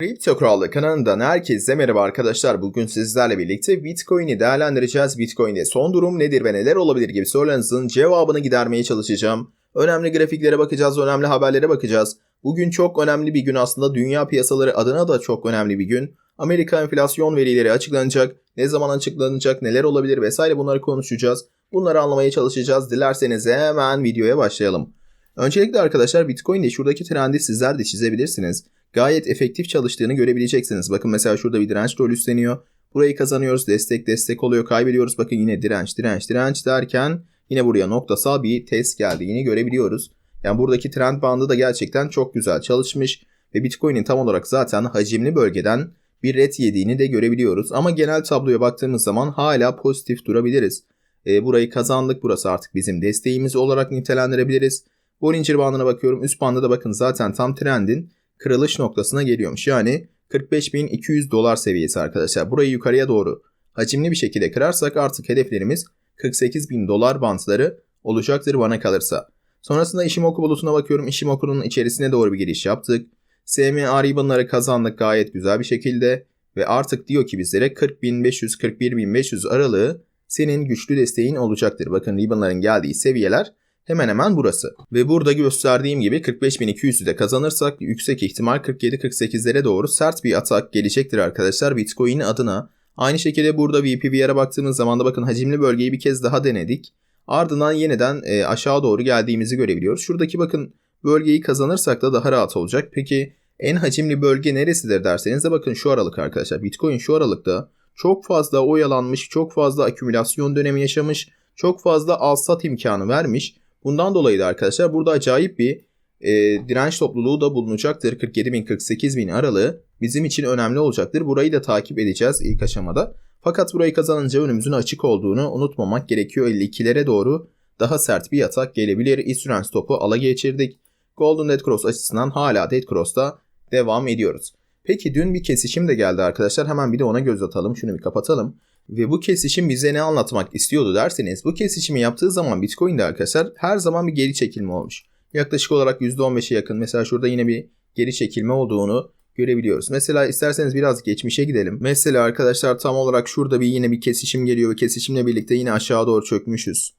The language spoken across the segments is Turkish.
Kripto Krallığı kanalından herkese merhaba arkadaşlar. Bugün sizlerle birlikte Bitcoin'i değerlendireceğiz. Bitcoin'de son durum nedir ve neler olabilir gibi sorularınızın cevabını gidermeye çalışacağım. Önemli grafiklere bakacağız, önemli haberlere bakacağız. Bugün çok önemli bir gün aslında dünya piyasaları adına da çok önemli bir gün. Amerika enflasyon verileri açıklanacak, ne zaman açıklanacak, neler olabilir vesaire bunları konuşacağız. Bunları anlamaya çalışacağız. Dilerseniz hemen videoya başlayalım. Öncelikle arkadaşlar Bitcoin'de şuradaki trendi sizler de çizebilirsiniz gayet efektif çalıştığını görebileceksiniz. Bakın mesela şurada bir direnç rol üstleniyor. Burayı kazanıyoruz. Destek destek oluyor. Kaybediyoruz. Bakın yine direnç direnç direnç derken yine buraya noktasal bir test geldiğini görebiliyoruz. Yani buradaki trend bandı da gerçekten çok güzel çalışmış ve Bitcoin'in tam olarak zaten hacimli bölgeden bir red yediğini de görebiliyoruz. Ama genel tabloya baktığımız zaman hala pozitif durabiliriz. E, burayı kazandık. Burası artık bizim desteğimiz olarak nitelendirebiliriz. Bollinger bandına bakıyorum. Üst bandı da bakın zaten tam trendin kırılış noktasına geliyormuş. Yani 45.200 dolar seviyesi arkadaşlar. Burayı yukarıya doğru hacimli bir şekilde kırarsak artık hedeflerimiz 48.000 dolar bantları olacaktır bana kalırsa. Sonrasında Ishimoku bulutuna bakıyorum. Ishimoku'nun içerisine doğru bir giriş yaptık. SMA ribbonları kazandık gayet güzel bir şekilde. Ve artık diyor ki bizlere 40.500-41.500 aralığı senin güçlü desteğin olacaktır. Bakın ribbonların geldiği seviyeler hemen hemen burası. Ve burada gösterdiğim gibi 45.200'ü de kazanırsak yüksek ihtimal 47-48'lere doğru sert bir atak gelecektir arkadaşlar Bitcoin adına. Aynı şekilde burada VPVR'a baktığımız zaman da bakın hacimli bölgeyi bir kez daha denedik. Ardından yeniden e, aşağı doğru geldiğimizi görebiliyoruz. Şuradaki bakın bölgeyi kazanırsak da daha rahat olacak. Peki en hacimli bölge neresidir derseniz de bakın şu aralık arkadaşlar. Bitcoin şu aralıkta çok fazla oyalanmış, çok fazla akümülasyon dönemi yaşamış, çok fazla al sat imkanı vermiş Bundan dolayı da arkadaşlar burada acayip bir e, direnç topluluğu da bulunacaktır. 47 bin 48 bin aralığı bizim için önemli olacaktır. Burayı da takip edeceğiz ilk aşamada. Fakat burayı kazanınca önümüzün açık olduğunu unutmamak gerekiyor. 52'lere doğru daha sert bir atak gelebilir. İsüren stopu ala geçirdik. Golden Dead Cross açısından hala Dead Cross'ta devam ediyoruz. Peki dün bir kesişim de geldi arkadaşlar. Hemen bir de ona göz atalım. Şunu bir kapatalım. Ve bu kesişim bize ne anlatmak istiyordu derseniz bu kesişimi yaptığı zaman Bitcoin'de arkadaşlar her zaman bir geri çekilme olmuş. Yaklaşık olarak %15'e yakın mesela şurada yine bir geri çekilme olduğunu görebiliyoruz. Mesela isterseniz biraz geçmişe gidelim. Mesela arkadaşlar tam olarak şurada bir yine bir kesişim geliyor ve kesişimle birlikte yine aşağı doğru çökmüşüz.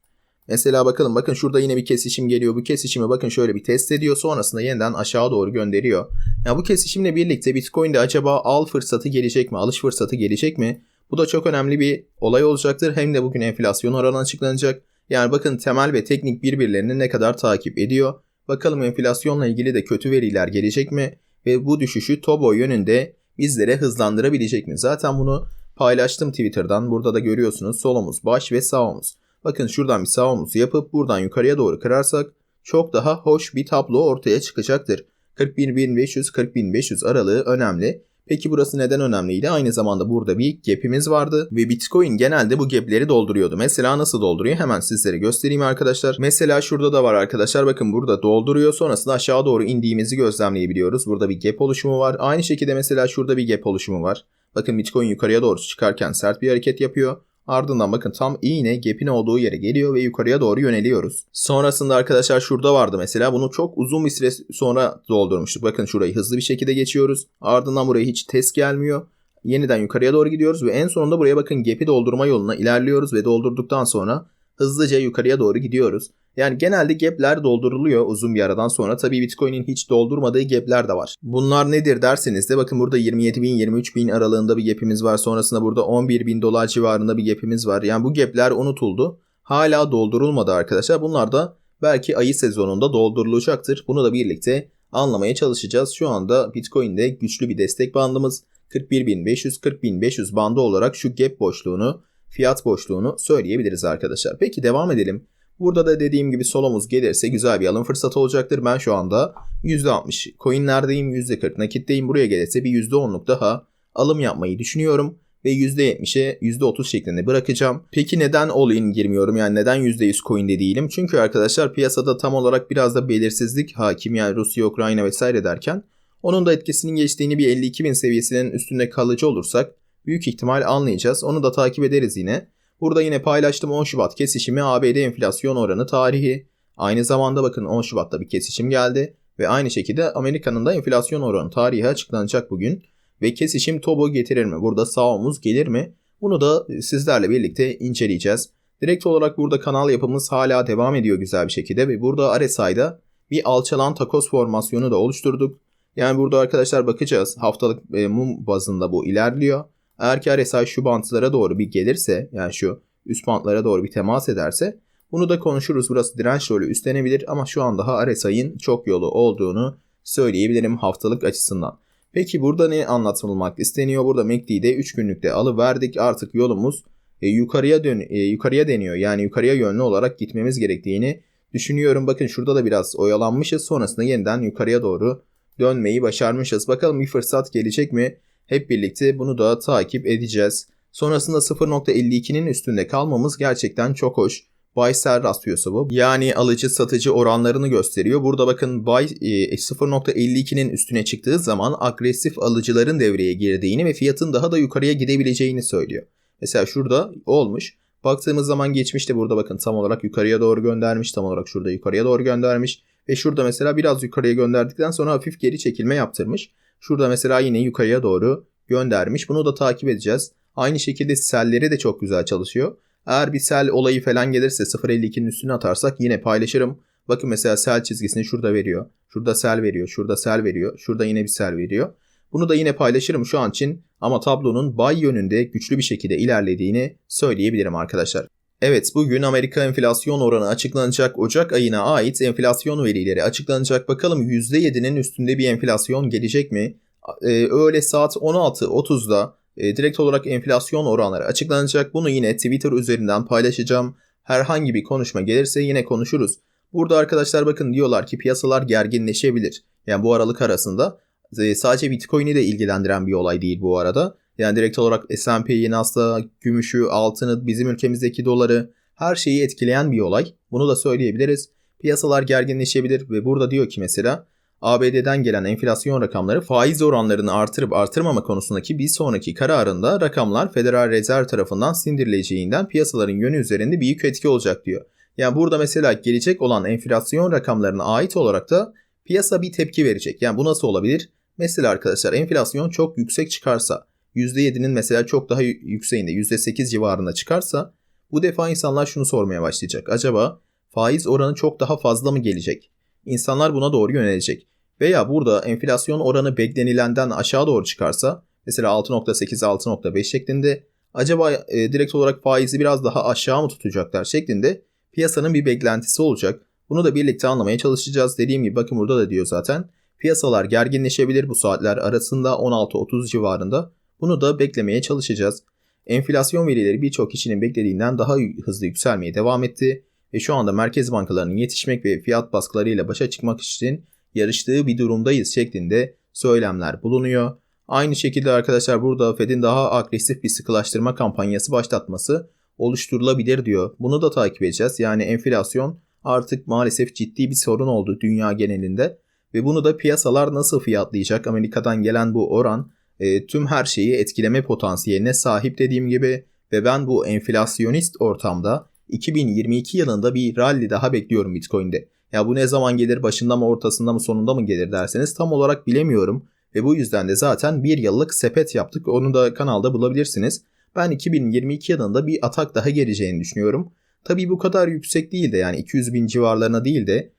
Mesela bakalım bakın şurada yine bir kesişim geliyor. Bu kesişimi bakın şöyle bir test ediyor. Sonrasında yeniden aşağı doğru gönderiyor. Ya bu kesişimle birlikte Bitcoin'de acaba al fırsatı gelecek mi? Alış fırsatı gelecek mi? Bu da çok önemli bir olay olacaktır. Hem de bugün enflasyon oranı açıklanacak. Yani bakın temel ve teknik birbirlerini ne kadar takip ediyor. Bakalım enflasyonla ilgili de kötü veriler gelecek mi? Ve bu düşüşü TOBO yönünde bizlere hızlandırabilecek mi? Zaten bunu paylaştım Twitter'dan. Burada da görüyorsunuz sol omuz, baş ve sağ omuz. Bakın şuradan bir sağ omuz yapıp buradan yukarıya doğru kırarsak çok daha hoş bir tablo ortaya çıkacaktır. 41.500-40.500 aralığı önemli. Peki burası neden önemliydi? Aynı zamanda burada bir gap'imiz vardı ve Bitcoin genelde bu gap'leri dolduruyordu. Mesela nasıl dolduruyor? Hemen sizlere göstereyim arkadaşlar. Mesela şurada da var arkadaşlar. Bakın burada dolduruyor. Sonrasında aşağı doğru indiğimizi gözlemleyebiliyoruz. Burada bir gap oluşumu var. Aynı şekilde mesela şurada bir gap oluşumu var. Bakın Bitcoin yukarıya doğru çıkarken sert bir hareket yapıyor. Ardından bakın tam iğne gap'in olduğu yere geliyor ve yukarıya doğru yöneliyoruz. Sonrasında arkadaşlar şurada vardı mesela. Bunu çok uzun bir süre sonra doldurmuştuk. Bakın şurayı hızlı bir şekilde geçiyoruz. Ardından buraya hiç test gelmiyor. Yeniden yukarıya doğru gidiyoruz ve en sonunda buraya bakın gap'i doldurma yoluna ilerliyoruz ve doldurduktan sonra hızlıca yukarıya doğru gidiyoruz. Yani genelde gap'ler dolduruluyor uzun bir aradan sonra. Tabii Bitcoin'in hiç doldurmadığı gap'ler de var. Bunlar nedir derseniz de bakın burada 27 bin 23 bin aralığında bir gap'imiz var. Sonrasında burada 11 bin dolar civarında bir gap'imiz var. Yani bu gap'ler unutuldu. Hala doldurulmadı arkadaşlar. Bunlar da belki ayı sezonunda doldurulacaktır. Bunu da birlikte anlamaya çalışacağız. Şu anda Bitcoin'de güçlü bir destek bandımız 41.500-40.500 bandı olarak şu gap boşluğunu, fiyat boşluğunu söyleyebiliriz arkadaşlar. Peki devam edelim. Burada da dediğim gibi solomuz gelirse güzel bir alım fırsatı olacaktır. Ben şu anda %60 coinlerdeyim, %40 nakitteyim. Buraya gelirse bir %10'luk daha alım yapmayı düşünüyorum ve %70'e %30 şeklinde bırakacağım. Peki neden all in girmiyorum? Yani neden %100 coin'de değilim? Çünkü arkadaşlar piyasada tam olarak biraz da belirsizlik hakim yani Rusya, Ukrayna vesaire derken onun da etkisinin geçtiğini bir 52 bin seviyesinin üstünde kalıcı olursak büyük ihtimal anlayacağız. Onu da takip ederiz yine. Burada yine paylaştım 10 Şubat kesişimi ABD enflasyon oranı tarihi. Aynı zamanda bakın 10 Şubat'ta bir kesişim geldi ve aynı şekilde Amerika'nın da enflasyon oranı tarihi açıklanacak bugün. ve kesişim tobu getirir mi? Burada sağ omuz gelir mi? Bunu da sizlerle birlikte inceleyeceğiz. Direkt olarak burada kanal yapımız hala devam ediyor güzel bir şekilde ve burada RSI'da bir alçalan takos formasyonu da oluşturduk. Yani burada arkadaşlar bakacağız. Haftalık e, mum bazında bu ilerliyor. Eğer ki RSI şu bantlara doğru bir gelirse yani şu üst bantlara doğru bir temas ederse bunu da konuşuruz. Burası direnç rolü üstlenebilir ama şu an daha RSI'ın çok yolu olduğunu söyleyebilirim haftalık açısından. Peki burada ne anlatılmak isteniyor? Burada MACD'de 3 günlükte alıverdik. Artık yolumuz e, yukarıya dön e, yukarıya deniyor. Yani yukarıya yönlü olarak gitmemiz gerektiğini düşünüyorum. Bakın şurada da biraz oyalanmışız. Sonrasında yeniden yukarıya doğru dönmeyi başarmışız. Bakalım bir fırsat gelecek mi? Hep birlikte bunu da takip edeceğiz. Sonrasında 0.52'nin üstünde kalmamız gerçekten çok hoş. Buy sell rasyosu bu. Yani alıcı satıcı oranlarını gösteriyor. Burada bakın buy 0.52'nin e, üstüne çıktığı zaman agresif alıcıların devreye girdiğini ve fiyatın daha da yukarıya gidebileceğini söylüyor. Mesela şurada olmuş. Baktığımız zaman geçmişte burada bakın tam olarak yukarıya doğru göndermiş. Tam olarak şurada yukarıya doğru göndermiş. Ve şurada mesela biraz yukarıya gönderdikten sonra hafif geri çekilme yaptırmış. Şurada mesela yine yukarıya doğru göndermiş. Bunu da takip edeceğiz. Aynı şekilde selleri de çok güzel çalışıyor. Eğer bir sel olayı falan gelirse 0.52'nin üstüne atarsak yine paylaşırım. Bakın mesela sel çizgisini şurada veriyor. Şurada sel veriyor. Şurada sel veriyor. Şurada yine bir sel veriyor. Bunu da yine paylaşırım şu an için ama tablonun bay yönünde güçlü bir şekilde ilerlediğini söyleyebilirim arkadaşlar. Evet bugün Amerika enflasyon oranı açıklanacak. Ocak ayına ait enflasyon verileri açıklanacak. Bakalım %7'nin üstünde bir enflasyon gelecek mi? Ee, öğle saat 16.30'da e, direkt olarak enflasyon oranları açıklanacak. Bunu yine Twitter üzerinden paylaşacağım. Herhangi bir konuşma gelirse yine konuşuruz. Burada arkadaşlar bakın diyorlar ki piyasalar gerginleşebilir. Yani bu aralık arasında e, sadece Bitcoin'i de ilgilendiren bir olay değil bu arada. Yani direkt olarak S&P'yi, Nasdaq, gümüşü, altını, bizim ülkemizdeki doları her şeyi etkileyen bir olay. Bunu da söyleyebiliriz. Piyasalar gerginleşebilir ve burada diyor ki mesela ABD'den gelen enflasyon rakamları faiz oranlarını artırıp artırmama konusundaki bir sonraki kararında rakamlar Federal Rezerv tarafından sindirileceğinden piyasaların yönü üzerinde büyük etki olacak diyor. Yani burada mesela gelecek olan enflasyon rakamlarına ait olarak da piyasa bir tepki verecek. Yani bu nasıl olabilir? Mesela arkadaşlar enflasyon çok yüksek çıkarsa %7'nin mesela çok daha yükseğinde %8 civarında çıkarsa bu defa insanlar şunu sormaya başlayacak. Acaba faiz oranı çok daha fazla mı gelecek? İnsanlar buna doğru yönelecek. Veya burada enflasyon oranı beklenilenden aşağı doğru çıkarsa mesela 6.8-6.5 şeklinde acaba e, direkt olarak faizi biraz daha aşağı mı tutacaklar şeklinde piyasanın bir beklentisi olacak. Bunu da birlikte anlamaya çalışacağız. Dediğim gibi bakın burada da diyor zaten. Piyasalar gerginleşebilir bu saatler arasında 16-30 civarında. Bunu da beklemeye çalışacağız. Enflasyon verileri birçok kişinin beklediğinden daha hızlı yükselmeye devam etti ve şu anda merkez bankalarının yetişmek ve fiyat baskılarıyla başa çıkmak için yarıştığı bir durumdayız şeklinde söylemler bulunuyor. Aynı şekilde arkadaşlar burada Fed'in daha agresif bir sıkılaştırma kampanyası başlatması oluşturulabilir diyor. Bunu da takip edeceğiz. Yani enflasyon artık maalesef ciddi bir sorun oldu dünya genelinde ve bunu da piyasalar nasıl fiyatlayacak? Amerika'dan gelen bu oran e, tüm her şeyi etkileme potansiyeline sahip dediğim gibi ve ben bu enflasyonist ortamda 2022 yılında bir rally daha bekliyorum Bitcoin'de. Ya bu ne zaman gelir, başında mı, ortasında mı, sonunda mı gelir derseniz tam olarak bilemiyorum. Ve bu yüzden de zaten bir yıllık sepet yaptık. Onu da kanalda bulabilirsiniz. Ben 2022 yılında bir atak daha geleceğini düşünüyorum. Tabii bu kadar yüksek değil de yani 200 bin civarlarına değil de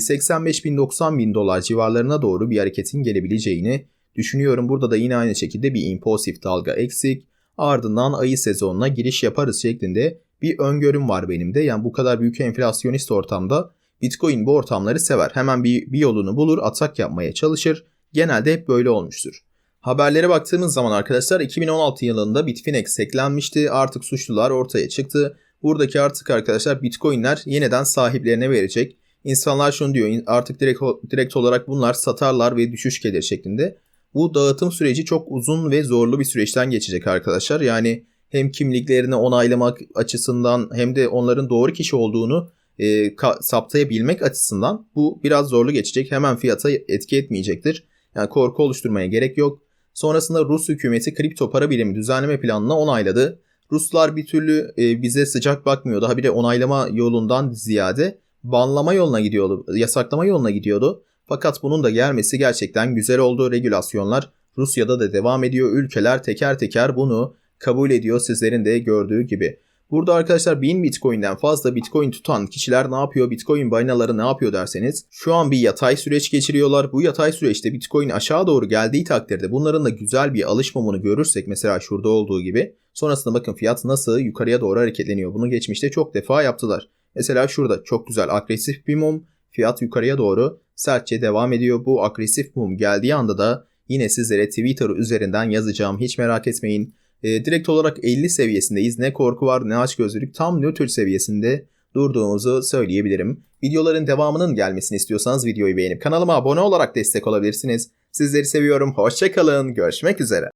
85 e, bin 90 bin dolar civarlarına doğru bir hareketin gelebileceğini düşünüyorum. Burada da yine aynı şekilde bir impulsif dalga eksik. Ardından ayı sezonuna giriş yaparız şeklinde bir öngörüm var benim de. Yani bu kadar büyük enflasyonist ortamda Bitcoin bu ortamları sever. Hemen bir, bir yolunu bulur, atak yapmaya çalışır. Genelde hep böyle olmuştur. Haberlere baktığımız zaman arkadaşlar 2016 yılında Bitfinex hacklenmişti. Artık suçlular ortaya çıktı. Buradaki artık arkadaşlar Bitcoin'ler yeniden sahiplerine verecek. İnsanlar şunu diyor artık direkt, direkt olarak bunlar satarlar ve düşüş gelir şeklinde. Bu dağıtım süreci çok uzun ve zorlu bir süreçten geçecek arkadaşlar. Yani hem kimliklerini onaylamak açısından hem de onların doğru kişi olduğunu e, saptayabilmek açısından bu biraz zorlu geçecek. Hemen fiyata etki etmeyecektir. Yani korku oluşturmaya gerek yok. Sonrasında Rus hükümeti kripto para birimi düzenleme planını onayladı. Ruslar bir türlü e, bize sıcak bakmıyor. Bir de onaylama yolundan ziyade banlama yoluna gidiyordu, yasaklama yoluna gidiyordu. Fakat bunun da gelmesi gerçekten güzel oldu. Regülasyonlar Rusya'da da devam ediyor. Ülkeler teker teker bunu kabul ediyor sizlerin de gördüğü gibi. Burada arkadaşlar 1000 Bitcoin'den fazla Bitcoin tutan kişiler ne yapıyor? Bitcoin balinaları ne yapıyor derseniz şu an bir yatay süreç geçiriyorlar. Bu yatay süreçte Bitcoin aşağı doğru geldiği takdirde bunların da güzel bir alış mumunu görürsek mesela şurada olduğu gibi sonrasında bakın fiyat nasıl yukarıya doğru hareketleniyor. Bunu geçmişte çok defa yaptılar. Mesela şurada çok güzel agresif bir mum fiyat yukarıya doğru sertçe devam ediyor. Bu agresif mum geldiği anda da yine sizlere Twitter üzerinden yazacağım. Hiç merak etmeyin. E, direkt olarak 50 seviyesindeyiz. Ne korku var ne açgözlülük tam nötr seviyesinde durduğumuzu söyleyebilirim. Videoların devamının gelmesini istiyorsanız videoyu beğenip kanalıma abone olarak destek olabilirsiniz. Sizleri seviyorum. Hoşçakalın. Görüşmek üzere.